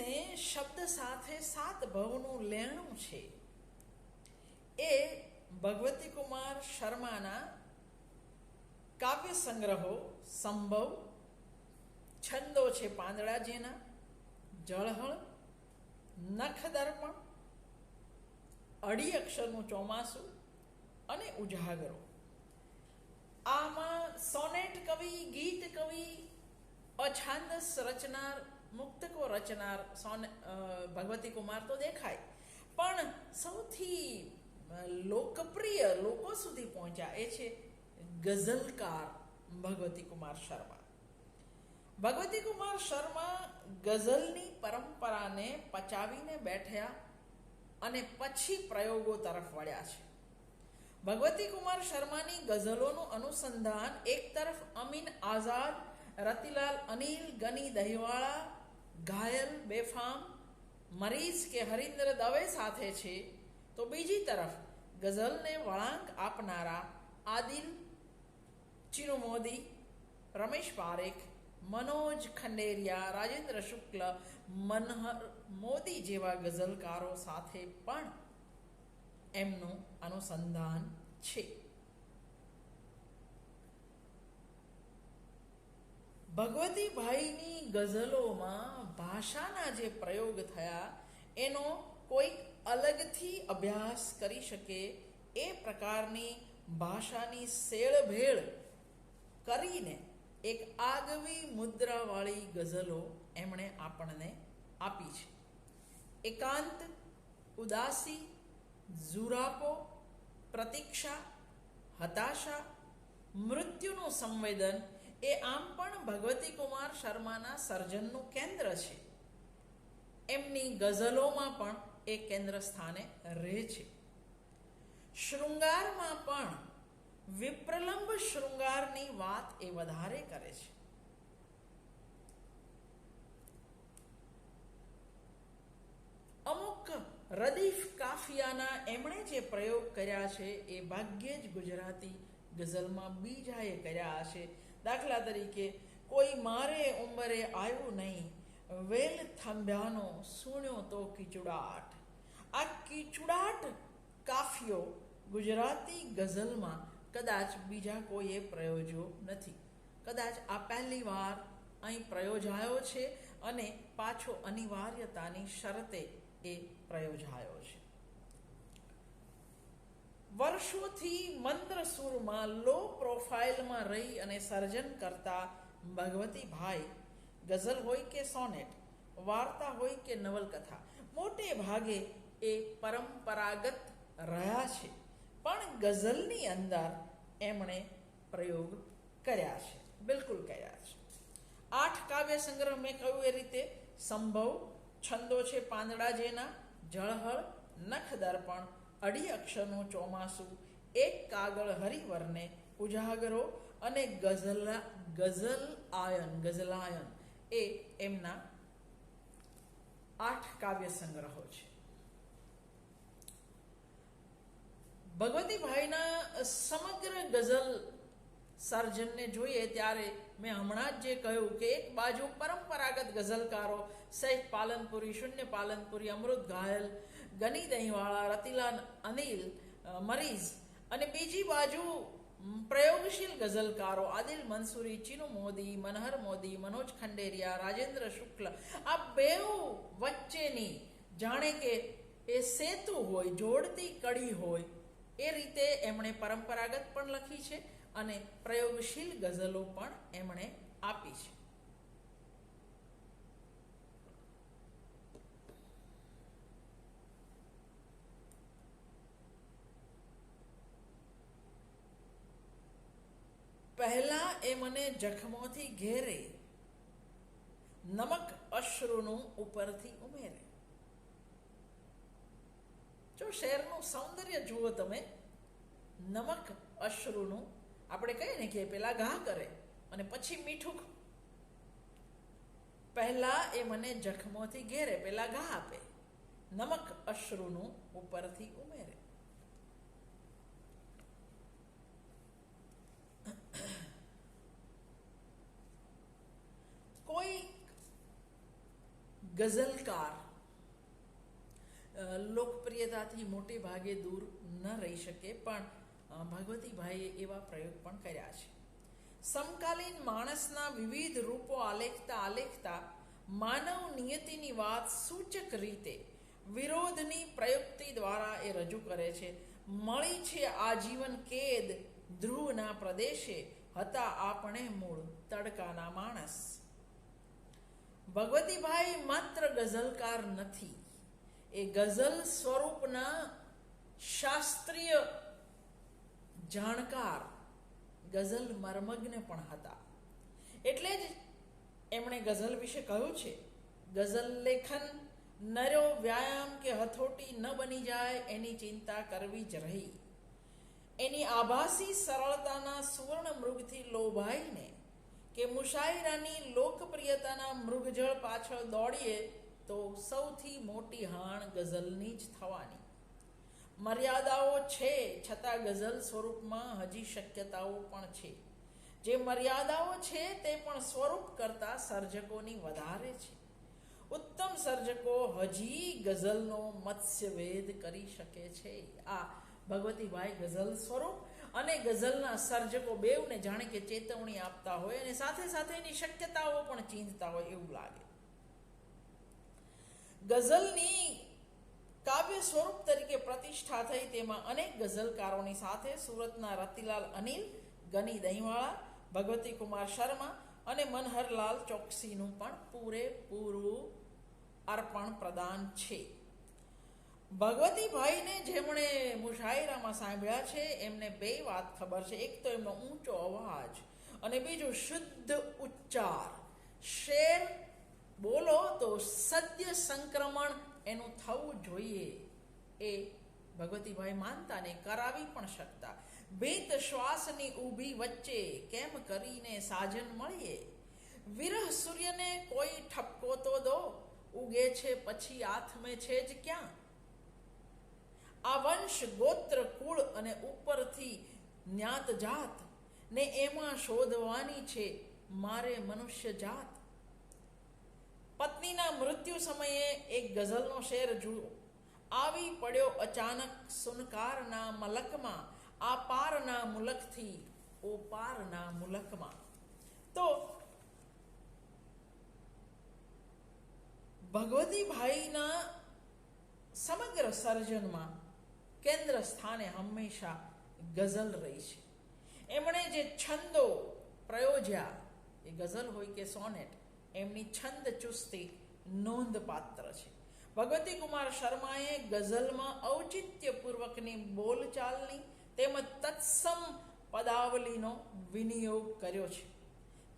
ભક્તિને શબ્દ સાથે સાત ભવનું લેણું છે. એ ભગવતી કુમાર શર્માના કાવ્ય સંગ્રહો, સંભવ, છંદો છે પાંદડા જેના જળહળ, નખદર્પણ અઢી અક્ષરનું ચોમાસું અને ઉજાગરો. આમાં સોનેટ કવિ, ગીત કવિ, અછાંદસ રચનાર મુક્તકો રચનાર સોન ભગવતી કુમાર તો દેખાય. પણ સૌથી લોકપ્રિય લોકો સુધી પહોંચ્યા એ છે ગઝલકાર ભગવતી કુમાર શર્મા. ભગવતી કુમાર શર્મા ગઝલની પરંપરાને પચાવીને બેઠ્યા અને પછી પ્રયોગો તરફ વળ્યા છે. ભગવતી કુમાર શર્માની ગઝલોનું અનુસંધાન એક તરફ અમીન આઝાદ, રતિલાલ અનિલ, ગની દહીવાળા ઘાયલ, બેફામ, મરીઝ કે હરિન્દ્ર દવે સાથે છે, તો બીજી તરફ ગઝલને વળાંક આપનારા આદિલ, ચિનુ મોદી, રમેશ પારેખ, મનોજ ખંડેરિયા, રાજેન્દ્ર શુક્લ, મનહર મોદી જેવા ગઝલકારો સાથે પણ એમનું અનુસંધાન છે. ભગવતીભાઈની ગઝલોમાં ભાષાના જે પ્રયોગ થયા, એનો કોઈક અલગથી અભ્યાસ કરી શકે એ પ્રકારની ભાષાની સેળભેળ કરીને એક આગવી મુદ્રાવાળી ગઝલો એમણે આપણને આપી છે. એકાંત, ઉદાસી, ઝુરાપો, પ્રતીક્ષા, હતાશા, મૃત્યુનું સંવેદન એ આમ પણ ભગવતી કુમાર શર્માના સર્જનનું કેન્દ્ર છે. એમની ગઝલોમાં પણ એ કેન્દ્ર સ્થાને રહે છે. શૃંગારમાં પણ વિપ્રલંબ શૃંગારની વાત એ વધારે કરે છે. અમુક રદીફ કાફિયાના એમણે જે પ્રયોગ કર્યા છે એ ભાગ્યે જ ગુજરાતી ગઝલમાં બીજાએ કર્યા હશે. દાખલા તરીકે, કોઈ મારે ઉંમરે આવ્યું નહીં. વેલ થંભ્યાનો સુણ્યો તો કીચુડાટ. આ કીચુડાટ કાફિયો ગુજરાતી ગઝલમાં કદાચ બીજા કોઈએ પ્રયોજ્યો નથી. કદાચ આ પહેલી વાર અહીં પ્રયોજાયો છે અને પાછો અનિવાર્યતાની શરતે એ પ્રયોજાયો છે. વર્ષોથી મંત્ર સુરમાં લો પ્રોફાઇલમાં રહી અને સર્જન કરતા ભગવતીભાઈ, ગઝલ હોય કે સોનેટ, વાર્તા હોય કે નવલકથા, મોટે ભાગે એ પરંપરાગત રહ્યા છે. પણ ગઝલની અંદર એમણે પ્રયોગ કર્યા છે. બિલકુલ કર્યા છે. આઠ કાવ્ય સંગ્રહ મેં કહ્યું એ રીતે સંભવ, છંદો છે પાંદડા જેના, જળહળ નખ દર્પણ અઢી અક્ષરનું ચોમાસું, એક કાગળ હરિવરને ઉજાગરો અને ગઝલા, ગઝલ આયન, ગઝલાયન એ એમના આઠ કાવ્ય સંગ્રહો છે. ભગવતીભાઈના સમગ્ર ગઝલ સર્જનને જોઈએ ત્યારે મેં હમણાં જ જે કહ્યું કે એક બાજુ પરંપરાગત ગઝલકારો, સૈફ પાલનપુરી, શૂન્ય પાલનપુરી, અમૃત ઘાયલ ગની દહીંવાળા રતિલાલ, અનિલ મરીઝ અને બીજી બાજુ પ્રયોગશીલ ગઝલકારો આદિલ મંસૂરી ચિનુ મોદી, મનહર મોદી, મનોજ ખંડેરિયા, રાજેન્દ્ર શુક્લ આ બેઉ વચ્ચેની જાણે કે એ સેતુ હોય, જોડતી કડી હોય, એ રીતે એમણે પરંપરાગત પણ લખી છે અને પ્રયોગશીલ ગઝલો પણ એમણે આપી છે. પહેલા એ મને જખમોથી ઘેરે, નમક અશ્રુનું ઉપરથી ઉમેરે. જો શેરનું સૌંદર્ય જુઓ તમે, નમક અશ્રુનું, આપણે કહીએ ને કે પેલા ઘા કરે અને પછી મીઠું પહેલા એ મને જખમોથી ઘેરે, પેલા ઘા આપે. નમક અશ્રુનું ઉપરથી ઉમેરે કોઈ ગઝલકાર લોકપ્રિયતાથી મોટે ભાગે દૂર ન રહી શકે, પણ ભગવતીભાઈએ એવા પ્રયોગ પણ કર્યા છે. સમકાલીન માણસના વિવિધ રૂપો આલેખતા આલેખતા માનવ નિયતિની વાત સૂચક રીતે વિરોધની પ્રયુક્તિ દ્વારા એ રજૂ કરે છે. મળી છે આજીવન કેદ ધ્રુવના પ્રદેશે હતા આપણે મૂળ તડકાના માણસ. ભગવતીભાઈ માત્ર ગઝલકાર નથી. એ ગઝલ સ્વરૂપના શાસ્ત્રીય જાણકાર ગઝલ મર્મજ્ઞ પણ હતા. એટલે જ એમણે ગઝલ વિશે કહ્યું છે, ગઝલ લેખન નર્યો વ્યાયામ કે હથોટી ન બની જાય એની ચિંતા કરવી જ રહી. એની આભાસી સરળતાના સુવર્ણ મૃગથી લોભાઈને કે મુશાયરાની લોકપ્રિયતાના મૃગજળ પાછળ દોડીએ તો સૌથી મોટી હાણ ગઝલની જ થવાની. મર્યાદાઓ છે, છતાં ગઝલ સ્વરૂપમાં હજી શક્યતાઓ પણ છે. જે મર્યાદાઓ છે, તે પણ સ્વરૂપ કરતા સર્જકોની વધારે છે. ઉત્તમ સર્જકો હજી ગઝલનો મત્સ્યવેદ કરી શકે છે. આ ભગવતીભાઈ ગઝલ સ્વરૂપ અને ગઝલના સર્જકો બેવને જાણે કે ચેતવણી આપતા હોય અને સાથે સાથે એની શક્યતાઓ પણ ચીંધતા હોય એવું લાગે. ગઝલની કાવ્ય સ્વરૂપ તરીકે પ્રતિષ્ઠા થઈ તેમાં અનેક ગઝલકારોની સાથે સુરતના રતિલાલ અનિલ, ગની દહીંવાળા, ભગવતી કુમાર શર્મા અને મનહરલાલ ચોકસીનું પણ પૂરેપૂરું અર્પણ પ્રદાન છે. ભગવતીભાઈને જેમણે મુશાયરામાં સાંભળ્યા છે, એમને બે વાત ખબર છે. એક તો એમનો ઊંચો અવાજ અને બીજું શુદ્ધ ઉચ્ચાર. શેર બોલો તો સદ્ય સંક્રમણ એનું થવું જોઈએ. એ ભગવતીભાઈ માનતા ને કરાવી પણ શકતા. બેત શ્વાસની ઊભી વચ્ચે કેમ કરીને સાજન મળીએ? વિરહ સૂર્યને કોઈ ઠપકો તો દો. ઉગે છે પછી આથમે છે જ ક્યાં? આ વંશ ગોત્ર કુળ અને ઉપરથી જ્ઞાત જાત ને એમાં શોધવાની છે મારે મનુષ્ય જાત. પત્નીના મૃત્યુ સમયે એક ગઝલનો શેર જુઓ. આવી પડ્યો અચાનક સુનકારના મલકમાં, આ પારના મુલકથી, ઓ પારના મુલકમાં. તો ભગવતીભાઈના સમગ્ર સર્જનમાં કેન્દ્ર સ્થાને હંમેશા ગઝલ રહી છે. એમણે જે છંદો પ્રયોજ્યા, એ ગઝલ હોય કે સોનેટ, એમની છંદ ચુસ્તી નોંધપાત્ર છે. ભગવતી કુમાર શર્માએ ગઝલમાં ઔચિત્યપૂર્વકની બોલચાલની તેમજ તત્સમ પદાવલીનો વિનિયોગ કર્યો છે.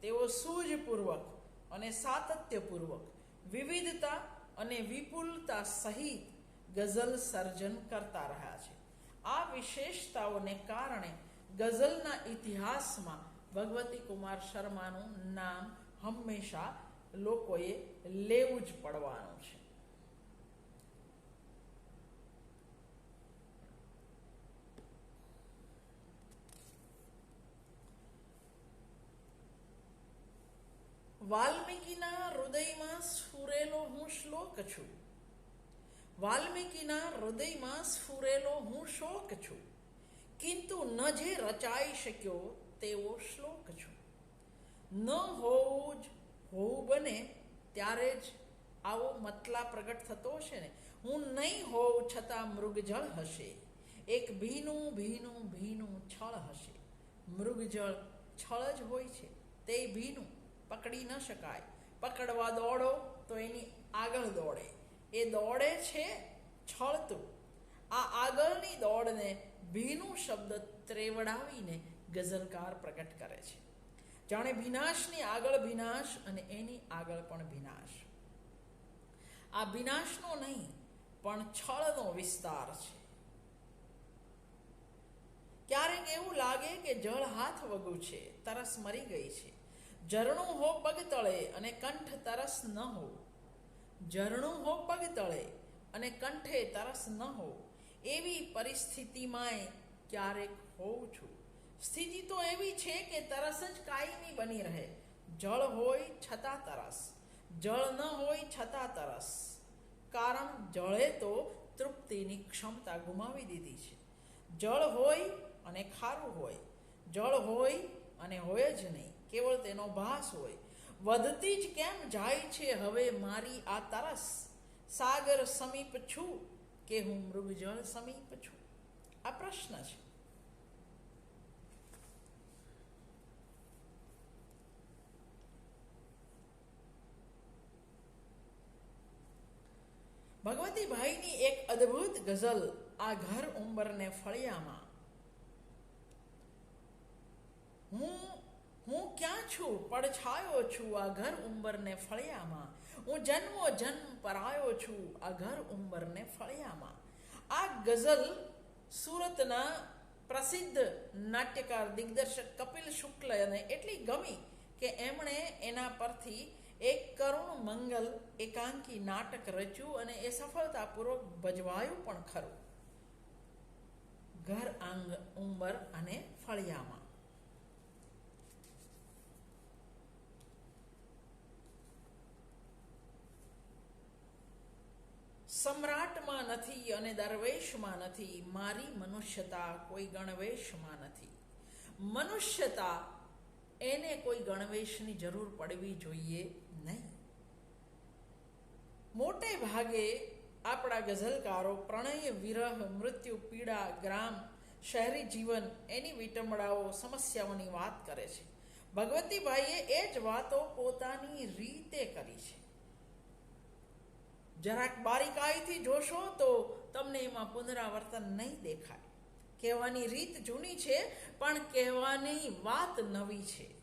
તેઓ સૂઝપૂર્વક અને સાતત્યપૂર્વક વિવિધતા અને વિપુલતા સહિત ગઝલ સર્જન કરતા રહ્યા છે. આ વિશેષતાઓને કારણે ગઝલના ઇતિહાસમાં ભગવતી કુમાર શર્માનું નામ હંમેશા લોકોએ લેવું જ પડવાનું છે. વાલ્મીકીના હૃદયમાં સુરેલો હું શ્લોક છું. વાલ્મીકીના હૃદયમાં સ્ફુરેલો હું શોક છું. કિંતુ ન જે રચાઈ શક્યો તેવો શ્લોક છું. ન હોવું જ હોવું બને ત્યારે જ આવો મતલા પ્રગટ થતો હશે ને. હું નહીં હોઉં છતાં મૃગજળ હશે. એક ભીનું ભીનું ભીનું છળ હશે. મૃગજળ છળ જ હોય છે. તે ભીનું પકડી ન શકાય. પકડવા દોડો તો એની આગળ દોડે. એ દોડે છે છળતું. આ આગળની દોડને ભીનું શબ્દ ત્રેવડાવીને ગઝલકાર પ્રગટ કરે છે. જાણે વિનાશની આગળ વિનાશ અને એની આગળ પણ વિનાશ આ વિનાશનો નહીં, પણ છળનો વિસ્તાર છે. ક્યારેક એવું લાગે કે જળ હાથ વગું છે, તરસ મરી ગઈ છે. ઝરણું હો પગ તળે અને કંઠ તરસ ન હો ઝરણું હો પગ તળે અને કંઠે તરસ ન હો. એવી પરિસ્થિતિમાંય ક્યારેક હોઉં છું. સ્થિતિ તો એવી છે કે તરસ જ કાયમી બની રહે. જળ હોય છતાં તરસ, જળ ન હોય છતાં તરસ. કારણ જળે તો તૃપ્તિની ક્ષમતા ગુમાવી દીધી છે. જળ હોય અને ખારું હોય. જળ હોય અને હોય જ નહીં. કેવળ તેનો ભાસ હોય. વધતી જ કેમ જાય છે? હવે મારી આ તરસ સાગર સમીપ છું કે હું મૃગજળ સમીપ છું? આ પ્રશ્ન છે. ભગવતીભાઈની એક અદ્ભુત ગઝલ આ ઘર ઉંબરને ફળિયામાં. હું હું ક્યાં છું? પડછાયો છું આ ઘર ઉંબરને ફળિયામાં. હું જન્મો જન્મ પરાયો છું આ ઘર ઉંબરને ફળિયામાં. આ ગઝલ સુરતના પ્રસિદ્ધ નાટ્યકાર, દિગ્દર્શક કપિલ શુક્લને એટલી ગમી કે એમણે એના પરથી એક કરુણ મંગલ એકાંકી નાટક રચ્યું અને એ સફળતાપૂર્વક ભજવાયું પણ ખરું. ઘર આંગ ઉંબર અને ફળિયામાં. સમ્રાટમાં નથી અને દરવેશમાં નથી. મારી મનુષ્યતા કોઈ ગણવેશમાં નથી. મનુષ્યતા એને કોઈ ગણવેશની જરૂર પડવી જોઈએ નહીં. મોટે ભાગે આપણા ગઝલકારો પ્રણય, વિરહ, મૃત્યુ, પીડા, ગ્રામ, શહેરી જીવન એની વિટંબડાઓ સમસ્યાઓની વાત કરે છે. ભગવતીભાઈએ એ જ વાતો પોતાની રીતે કરી છે. જરાક બારીકાઈથી જોશો તો તમને એમાં પુનરાવર્તન નહીં દેખાય. કહેવાની રીત જૂની છે, પણ કહેવાની વાત નવી છે.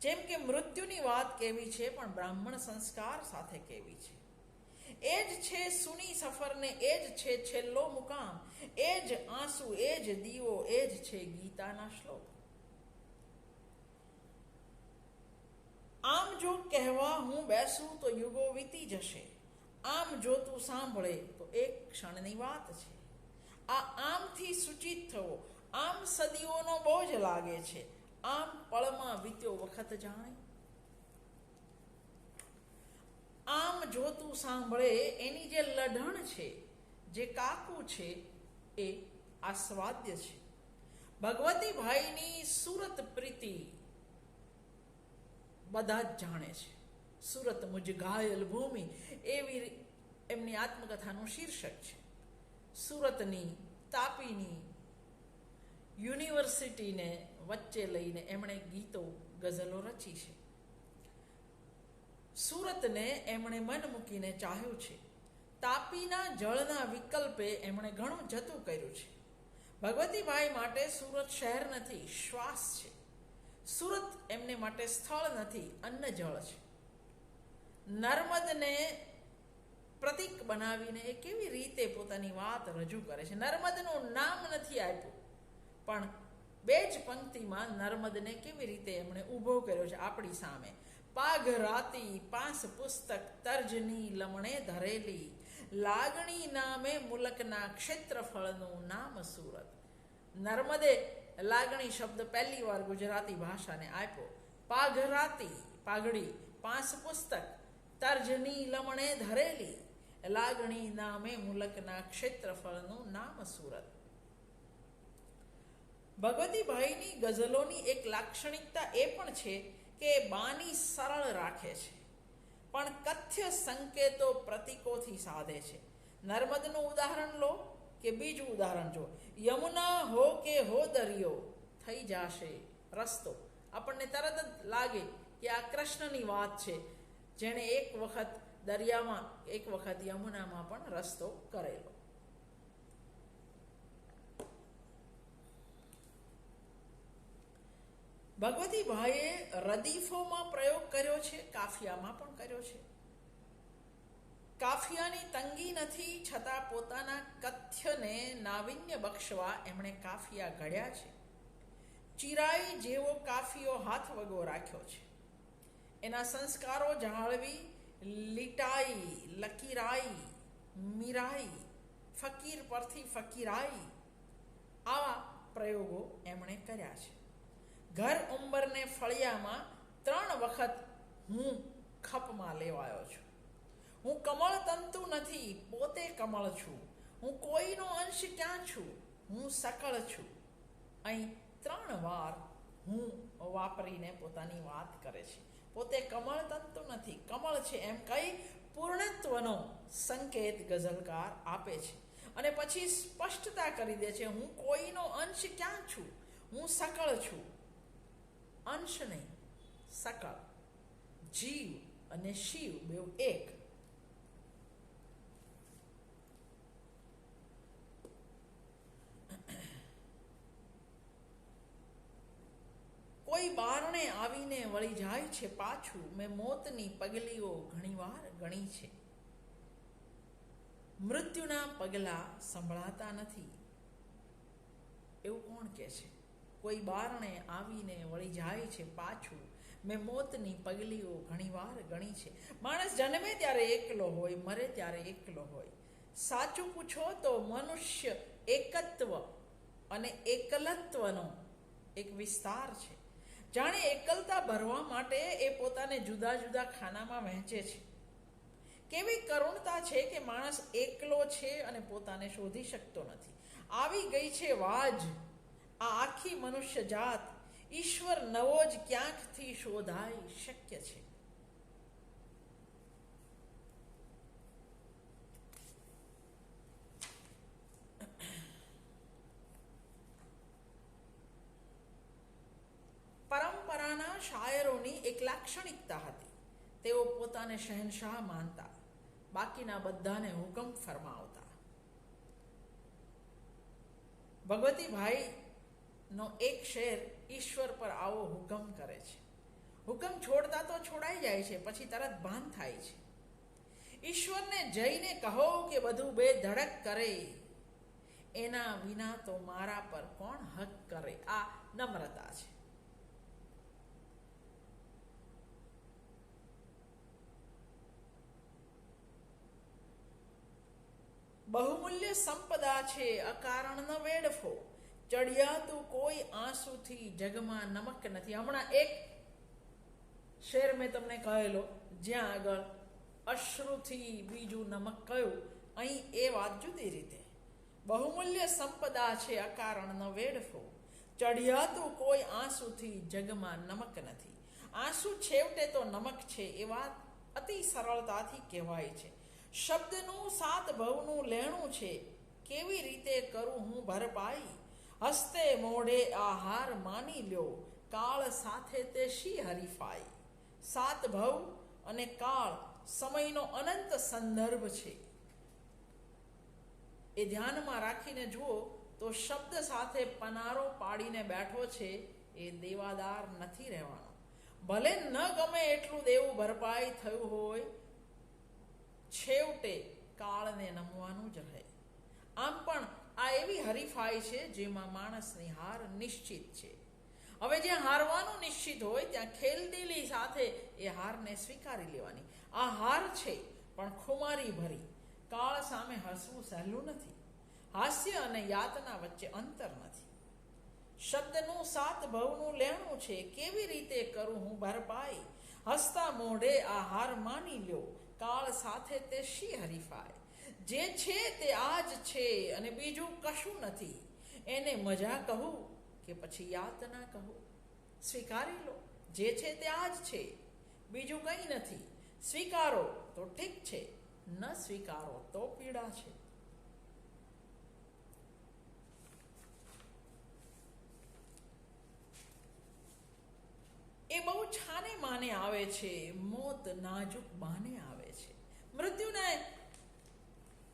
જેમ કે મૃત્યુની વાત કેવી છે, પણ બ્રાહ્મણ સંસ્કાર સાથે કેવી છે. એ જ છે સુની સફરને એ જ છે છેલ્લો મુકામ. એ જ આંસુ, એ જ દીવો, એ જ છે ગીતાના શ્લોક. આમ જો કહેવા હું બેસું તો યુગો વીતી જશે. આમ જોતું સાંભળે, તો એક ક્ષણની વાત છે. આ આમથી સૂચિત થવો, આમ સદીઓનો બોજ લાગે છે. આમ પળમાં વીત્યો વખત જાણે. આમ જોતું સાંભળે, એની જે લઢણ છે, જે કાકુ છે, એ આસ્વાદ્ય છે. ભગવતીભાઈની સુરત પ્રીતિ બધા જ જાણે છે. સુરત મુજ ઘાયલ ભૂમિ એવી એમની આત્મકથાનું શીર્ષક છે. સુરતની તાપીની યુનિવર્સિટીને વચ્ચે લઈને એમણે ગીતો, ગઝલો રચી છે. સુરતને એમણે મન મૂકીને ચાહ્યું છે. તાપીના જળના વિકલ્પે એમણે ઘણું જતું કર્યું છે. ભગવતીભાઈ માટે સુરત શહેર નથી, શ્વાસ છે. સુરત એમને માટે સ્થળ નથી અન્ન જળ છે. નર્મદને પ્રતિક બનાવીને એ કેવી રીતે પોતાની વાત રજૂ કરે છે? નર્મદનું નામ નથી આપ્યું, પણ બે જ પંક્તિમાં નર્મદને કેવી રીતે એમણે ઊભો કર્યો છે આપણી સામે? પાઘ રાતી પાંસ પુસ્તક તર્જની લમણે ધરેલી, લાગણી નામે મુલકના ક્ષેત્રફળનું નામ સુરત. નર્મદે લાગણી શબ્દ પહેલી વાર ગુજરાતી ભાષાને આપ્યો. પાઘરાતી પાઘડી પાંચ પુસ્તક તર્જની લમણે ધરેલી લાગણી નામે મુલકના ક્ષેત્રફળનું નામ સુરત ભગવતીભાઈની ગઝલોની એક લાક્ષણિકતા એ પણ છે કે બાની સરળ રાખે છે પણ કથ્ય સંકેતો પ્રતીકોથી સાધે છે નર્મદનું ઉદાહરણ લો કે બીજું ઉદાહરણ જો યમુના હો કે હો દરિયો થઈ જાશે રસ્તો આપણને તરત જ લાગે કે આ કૃષ્ણની વાત છે જેણે એક વખત દરિયામાં, એક વખત યમુનામાં પણ રસ્તો કરેલો. ભગવતીભાઈએ રદીફોમાં પ્રયોગ કર્યો છે, કાફિયામાં પણ કર્યો છે. કાફિયાની તંગી નથી, છતાં પોતાના કથ્યને નાવિન્ય બક્ષવા એમણે કાફિયા ઘડ્યા છે. ચિરાઈ જેવો કાફિયો હાથ વગો રાખ્યો છે. એના સંસ્કારો જાળવી, લીટાઈ, લકીરાઈ, મીરાઈ, ફકીર પરથી ફકીરાઈ આવા પ્રયોગો એમણે કર્યા છે. ઘર ઉંબરને ફળિયામાં ત્રણ વખત હું ખપમાં લેવાયો છું. હું કમળ તંતુ નથી, પોતે કમળ છું. હું કોઈનો અંશ ક્યાં છું? હું સકળ છું. અહીં ત્રણ વાર હું વાપરીને પોતાની વાત કરે છે. પોતે કમળ તંતુ નથી. કમળ છે એમ કહી પૂર્ણત્વનો સંકેત ગઝલકાર આપે છે. અને પછી સ્પષ્ટતા કરી દે છે, હું કોઈનો અંશ ક્યાં છું? હું સકળ છું. અંશ નહીં, સકળ. જીવ અને શિવ બે એક. કોઈ બારણે આવીને વળી જાય છે પાછું. મેં મોતની પગલીઓ ઘણીવાર ગણી છે. મૃત્યુના પગલા સંભળાતા નથી. એવું કોણ કે છે? કોઈ બારણે આવીને વળી જાય છે પાછું. મેં મોતની પગલીઓ ઘણીવાર ગણી છે. માણસ જન્મે ત્યારે એકલો હોય, મરે ત્યારે એકલો હોય. સાચું પૂછો તો મનુષ્ય એકત્વ અને એકલત્વનો એક વિસ્તાર છે. જાણે એકલતા ભરવા માટે એ પોતાને જુદા જુદા ખાનામાં વહેંચે છે. કેવી કરુણતા છે કે માણસ એકલો છે અને પોતાને શોધી શકતો નથી. આવી ગઈ છે વાજ. આ આખી મનુષ્ય જાત ઈશ્વર નવો જ ક્યાંકથી શોધાય શક્ય છે પરંપરાના શાયરોની એક લાક્ષણિકતા હતી. તેઓ પોતાને શહેનશાહ માનતા. બાકીના બધાને હુકમ ફરમાવતા. ભગવતીભાઈ નો એક શેર ઈશ્વર પર આવો હુકમ કરે છે. હુકમ છોડતા તો છોડાઈ જાય છે, પછી તરત ભાન થાય છે. ઈશ્વરને જઈને કહો કે બધું બે ધડક કરે. એના વિના તો મારા પર કોણ હક કરે? આ નમ્રતા છે. બહુમૂલ્ય સંપદા છે અકારણ ન વેડફો. ચડિયાતું કોઈ આંસુથી જગમાં નમક નથી. હમણાં એક શેર મેં તમને કહેલો, જ્યાં આગળ અશ્રુથી બીજું નમક કહ્યું અહીં એ વાત જુદી રીતે. બહુમૂલ્ય સંપદા છે અકારણ ન વેડફો. ચડિયાતું કોઈ આંસુથી જગમાં નમક નથી. આંસુ છેવટે તો નમક છે, એ વાત અતિ સરળતાથી કહેવાય છે. શબ્દનું, સાત ભવનું લેણું છે. કેવી રીતે કરું હું ભરપાઈ? હસ્તે મોઢે આહાર માની લ્યો. કાળ સાથે તે શી હરીફાઈ? સાત ભવ અને કાળ સમયનો અનંત સંદર્ભ છે. એ ધ્યાનમાં રાખીને જુઓ તો શબ્દ સાથે પનારો પાડીને બેઠો છે એ દેવાદાર નથી રહેવાનો. ભલે ન ગમે એટલું દેવું ભરપાઈ થયું હોય છેવટે કાળને નમવાનું જ રહે. આમ પણ આ એવી હરીફાઈ છે જેમાં માણસની હાર નિશ્ચિત છે. હવે જ્યાં હારવાનું નિશ્ચિત હોય, ત્યાં ખેલદિલી સાથે એ હારને સ્વીકારી લેવાની. આ હાર છે, પણ ખુમારી ભરી. કાળ સામે હસવું સહેલું નથી. હાસ્ય અને યાતના વચ્ચે અંતર નથી. શબ્દનું સાત ભવનું લેણું છે, કેવી રીતે કરું હું ભરપાઈ? હસતા મોઢે આ હાર માની લ્યો. કાળ સાથે તે શી હરીફાય? જે છે તે આ જ છે અને બીજું કશું નથી. એને મજા કહું કે પછી યાતના કહું? સ્વીકારી લો. જે છે તે આ જ છે. બીજું કંઈ નથી. સ્વીકારો તો ઠીક છે. ન સ્વીકારો તો પીડા છે. એ બહુ છાને માને આવે છે. મોત નાજુક બાને આવે મૃત્યુને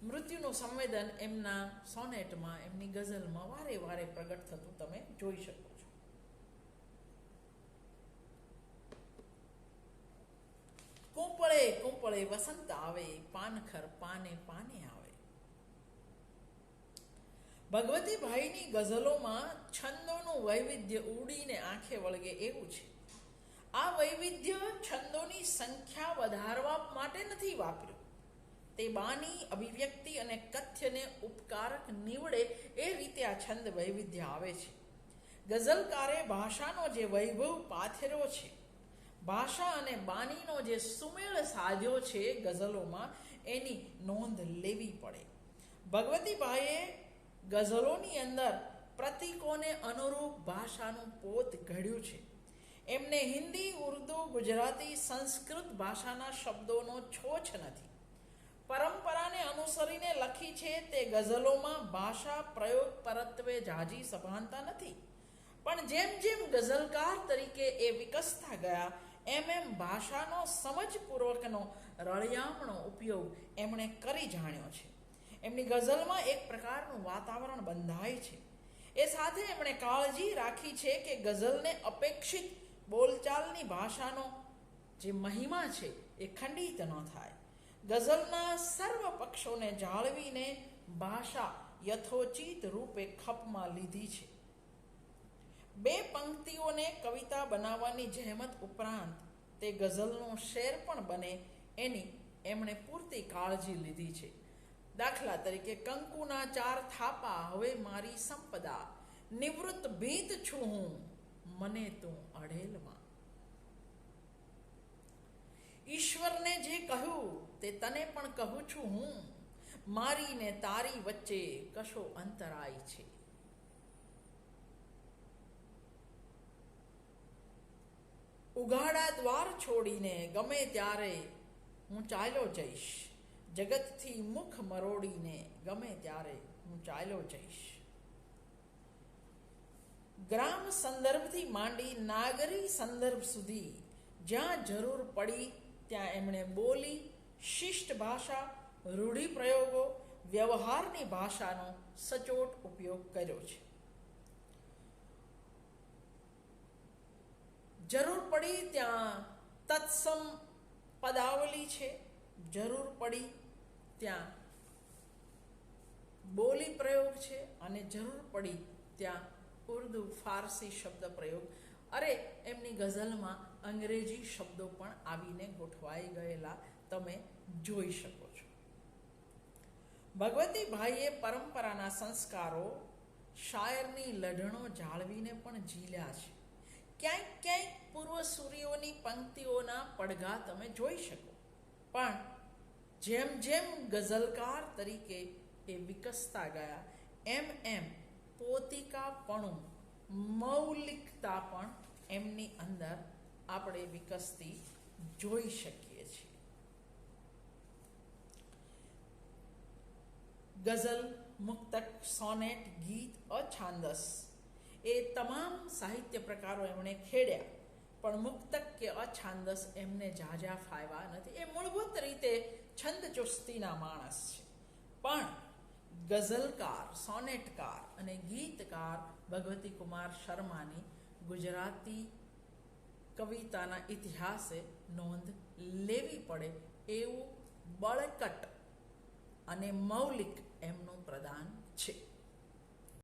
મૃત્યુનું સંવેદન એમના સોનેટમાં એમની ગઝલમાં વારે વારે પ્રગટ થતું તમે જોઈ શકો છો કુંપળે કુંપળે વસંત આવે પાનખર પાને પાને આવે ભગવતીભાઈની ગઝલોમાં છંદોનું વૈવિધ્ય ઉડીને આંખે વળગે એવું છે આ વૈવિધ્ય છંદોની સંખ્યા વધારવા માટે નથી વાપર્યું. તે બાની, અભિવ્યક્તિ અને કથ્યને ઉપકારક નીવડે એ રીતે આ છંદ વૈવિધ્ય આવે છે. ગઝલકારે ભાષાનો જે વૈભવ પાથર્યો છે, ભાષા અને બાનીનો જે સુમેળ સાધ્યો છે ગઝલોમાં એની નોંધ લેવી પડે. ભગવતીભાઈએ ગઝલોની અંદર પ્રતીકોને અનુરૂપ ભાષાનું પોત ઘડ્યું છે. એમને હિન્દી, ઉર્દુ, ગુજરાતી, સંસ્કૃત ભાષાના શબ્દોનો છોછ નથી. પરંપરાને અનુસરીને લખી છે તે ગઝલોમાં ભાષા પ્રયોગ પરત્વે જાજી સભાનતા નથી. પણ જેમ જેમ ગઝલકાર તરીકે એ વિકસતા ગયા, એમ એમ ભાષાનો સમજપૂર્વકનો રળિયામણો ઉપયોગ એમણે કરી જાણ્યો છે. એમની ગઝલમાં એક પ્રકારનું વાતાવરણ બંધાય છે. એ સાથે એમણે કાળજી રાખી છે કે ગઝલને અપેક્ષિત બોલચાલની ભાષાનો જે મહિમા છે એ ખંડિત ન થાય. ગઝલના સર્વ પક્ષોને જાળવીને ભાષા યથોચિત રૂપે ખપમાં લીધી છે. બે પંક્તિઓને કવિતા બનાવવાની જહેમત ઉપરાંત તે ગઝલનો શેર પણ બને એની એમણે પૂરતી કાળજી લીધી છે. દાખલા તરીકે, કંકુના ચાર થાપા, હવે મારી સંપદા. નિવૃત્ત ભીત છું હું. મને તું અઢેલમાં. ઈશ્વરને જે કહ્યું તે તને પણ કહું છું હું. મારી ને તારી વચ્ચે કશો અંતરાય છે. ઉઘાડા દ્વાર છોડીને ગમે ત્યારે હું ચાલ્યો જઈશ. જગતથી મુખ મરોડીને ગમે ત્યારે હું ચાલ્યો જઈશ. ગ્રામ સંદર્ભથી માંડી નાગરી સંદર્ભ સુધી જ્યાં જરૂર પડી ત્યાં એમણે બોલી, શિષ્ટ ભાષા રૂઢિપ્રયોગો વ્યવહારની ભાષાનો સચોટ ઉપયોગ કર્યો છે. જરૂર પડી ત્યાં તત્સમ પદાવલી છે. જરૂર પડી ત્યાં બોલી પ્રયોગ છે અને જરૂર પડી ત્યાં ઉર્દુ, ફારસી શબ્દ પ્રયોગ. અરે, એમની ગઝલમાં અંગ્રેજી શબ્દો પણ આવીને ગોઠવાઈ ગયેલા તમે જોઈ શકો છો. ભગવતીભાઈએ પરંપરાના સંસ્કારો શાયરની લઢણો જાળવીને પણ ઝીલ્યા છે. ક્યાંક ક્યાંક પૂર્વ સૂર્યોની પંક્તિઓના પડઘા તમે જોઈ શકો. પણ જેમ જેમ ગઝલકાર તરીકે એ વિકસતા ગયા, એમ એમ પોતિકાપણું મૌલિકતા પણ એમની અંદર આપણે વિકસતી જોઈ શકીએ છીએ. ગઝલ, મુક્તક, સોનેટ, ગીત, અછાંદસ, એ તમામ સાહિત્ય પ્રકારો એમણે ખેડ્યા. પણ મુક્તક કે અછાંદસ એમને ઝાઝા ફાવ્યા નથી. એ મૂળભૂત રીતે છંદ ચુસ્તીના માણસ છે. પણ ગઝલકાર, સોનેટકાર અને ગીતકાર ભગવતી કુમાર શર્માની ગુજરાતી કવિતાના ઇતિહાસે નોંધ લેવી પડે એવું બળકટ અને મૌલિક એમનું પ્રદાન છે.